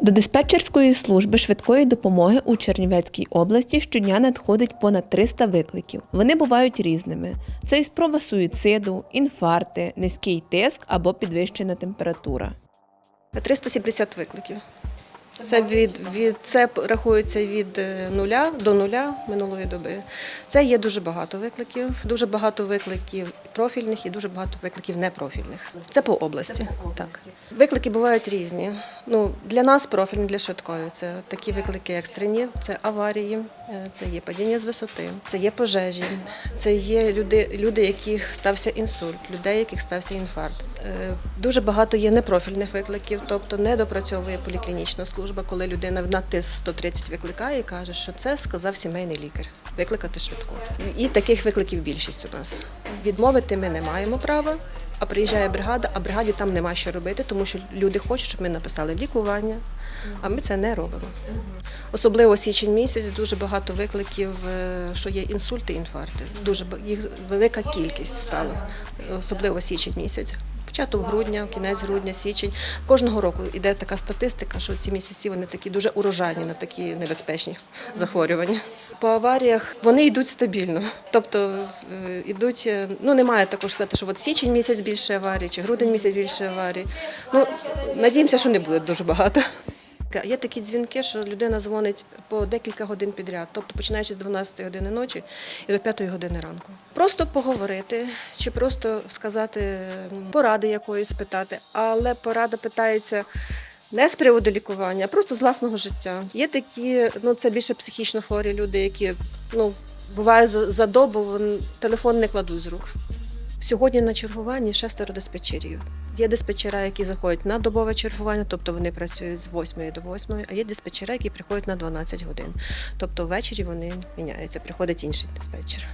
До диспетчерської служби швидкої допомоги у Чернівецькій області щодня надходить понад 300 викликів. Вони бувають різними: це і спроба суїциду, інфаркти, низький тиск або підвищена температура. 370 викликів. Це від, від це рахується від е, нуля до нуля минулої доби. Це є дуже багато викликів, дуже багато викликів профільних і дуже багато викликів непрофільних. Це по області. Так. Виклики бувають різні. Ну, для нас профільні, для швидкої. Це такі виклики екстрені, це аварії, е, це є падіння з висоти, це є пожежі, це є люди, люди, яких стався інсульт, людей, яких стався інфаркт. Е, Дуже багато є непрофільних викликів, тобто не допрацьовує поліклінічна служба, коли людина на ТИС 130 викликає і каже, що це сказав сімейний лікар. Викликати швидку. І таких викликів більшість у нас. Відмовити ми не маємо права. А приїжджає бригада, а бригаді там нема що робити, тому що люди хочуть, щоб ми написали лікування, а ми це не робимо. Особливо січень місяць дуже багато викликів, е, що є інсульти, інфаркти. Дуже їх велика кількість стала, особливо січень місяць. Початок грудня, кінець грудня, січень. Кожного року йде така статистика, що ці місяці вони такі дуже урожайні на такі небезпечні захворювання. По аваріях вони йдуть стабільно. Тобто е, йдуть, е, ну немає також сказати, що от січень місяць більше аварій, чи грудень місяць більше аварій. Ну надіємося, що не буде дуже багато. Є такі дзвінки, що людина дзвонить по декілька годин підряд, тобто починаючи з 12 години ночі і до 5 години ранку. Просто поговорити чи просто сказати поради якоїсь питати, але порада питається. Не з приводу лікування, а просто з власного життя. Є такі, ну це більше психічно хворі люди, які ну буває за, добу телефон не кладуть з рук. Сьогодні на чергуванні шестеро диспетчерів. Є диспетчера, які заходять на добове чергування, тобто вони працюють з 8 до 8, а є диспетчера, які приходять на 12 годин. Тобто ввечері вони міняються, приходить інший диспетчер.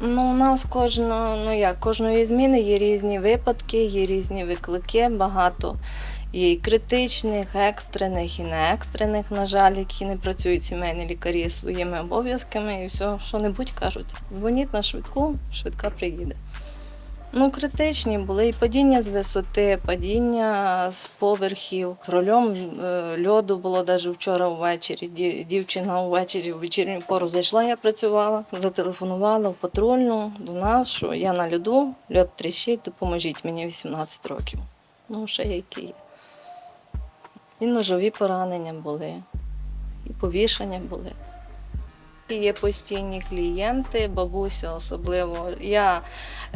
Ну, у нас кожного, ну як, кожної зміни є різні випадки, є різні виклики, багато. Є і критичних, екстрених, і не екстрених, на жаль, які не працюють сімейні лікарі своїми обов'язками і все, що-небудь кажуть. Дзвоніть на швидку, швидка приїде. Ну, критичні були і падіння з висоти, падіння з поверхів. Прольом е, льоду було навіть вчора ввечері. Дівчина ввечері в вечірню пору зайшла, я працювала, зателефонувала в патрульну до нас, що я на льоду, льод тріщить, допоможіть мені 18 років. Ну, ще які. І ножові поранення були, і повішання були. Є постійні клієнти, бабуся особливо. Я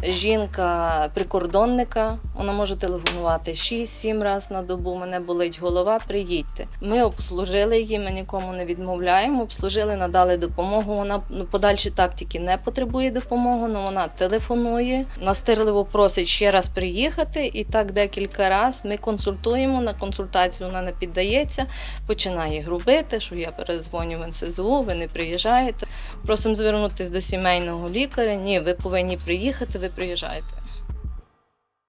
жінка прикордонника, вона може телефонувати 6-7 разів на добу. Мене болить голова, приїдьте. Ми обслужили її, ми нікому не відмовляємо. Обслужили, надали допомогу. Вона ну, подальші тактики не потребує допомоги, але вона телефонує, настирливо просить ще раз приїхати. І так декілька разів ми консультуємо. На консультацію вона не піддається, починає грубити, що я перезвоню в НСЗУ, ви не приїжджаєте. Просимо звернутися до сімейного лікаря. Ні, ви повинні приїхати, ви приїжджаєте.